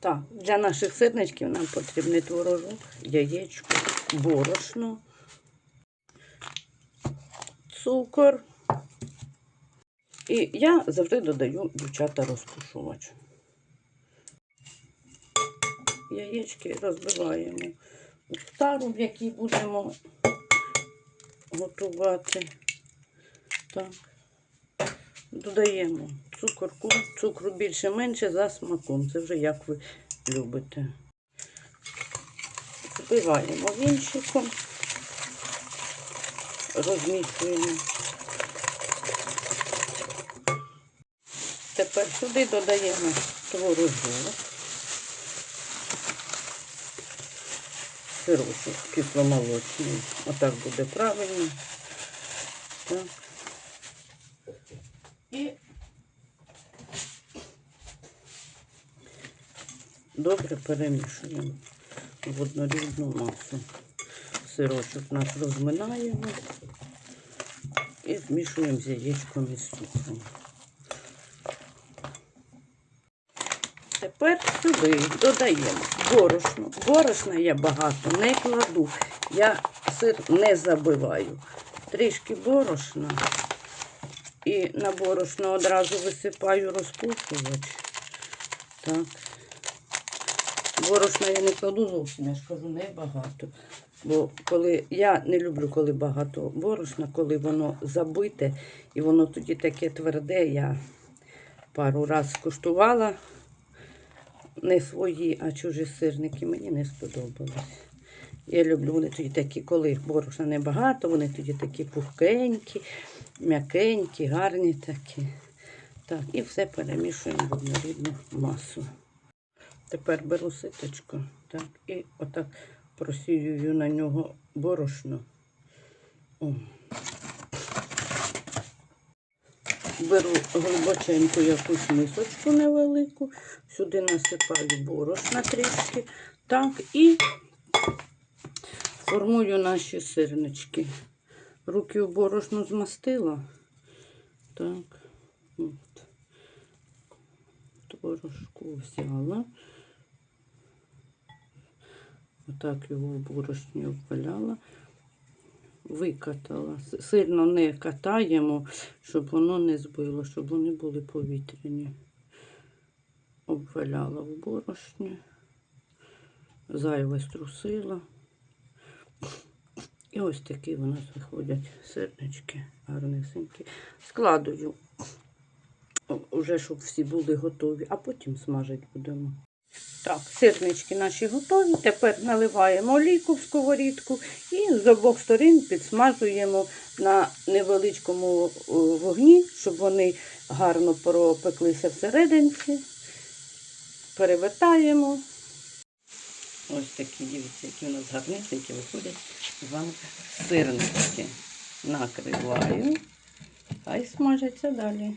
Так, для наших сирничків нам потрібний творожок, яєчко, борошно, цукор. І я завжди додаю дівчата розпушувач. Яєчки розбиваємо у тару, в якій будемо готувати. Так. Додаємо цукорку, цукру більше-менше за смаком. Це вже як ви любите. Збиваємо вінчиком, розмішуємо. Тепер сюди додаємо творожок, сирочок кисломолочний. Отак буде правильно. Так. І добре перемішуємо в однорідну масу. Сирочок наш розминаємо і змішуємо з яєчком і з. Тепер сюди додаємо борошно. Борошна я багато не кладу. Я сир не забиваю. Трішки борошна. І на борошно одразу висипаю розпушувач. Так. Борошна я не кладу зовсім, я ж кажу, небагато. Бо коли я не люблю, коли багато борошна, коли воно забите і воно тоді таке тверде, я пару разів скуштувала не свої, а чужі сирники. Мені не сподобалось. Я люблю вони тоді такі, коли борошна небагато, вони тоді такі пухкенькі, м'якенькі, гарні такі. Так, і все перемішуємо в однорідну масу. Тепер беру ситочку, так, і отак просіюю на нього борошно. О. Беру глибоченьку якусь мисочку невелику, сюди насипаю борошна трішки, так, і формую наші сирнички. Руки у борошно змастила. Так, от. Творожку взяла. Отак його борошні обваляла. Викатала. Сильно не катаємо, щоб воно не збило, щоб вони були повітряні. Обваляла в борошні. Зайве струсила. І ось такі у нас виходять сирнички гарнесенькі. Складую, вже щоб всі були готові, а потім смажити будемо. Так, сирнички наші готові. Тепер наливаємо олійку в сковорідку і з обох сторін підсмажуємо на невеличкому вогні, щоб вони гарно пропеклися всерединці. Перевертаємо. Ось такі, дивіться, які у нас гарнесенькі виходять з вами сирнички. Накриваю. Хай смажаться далі.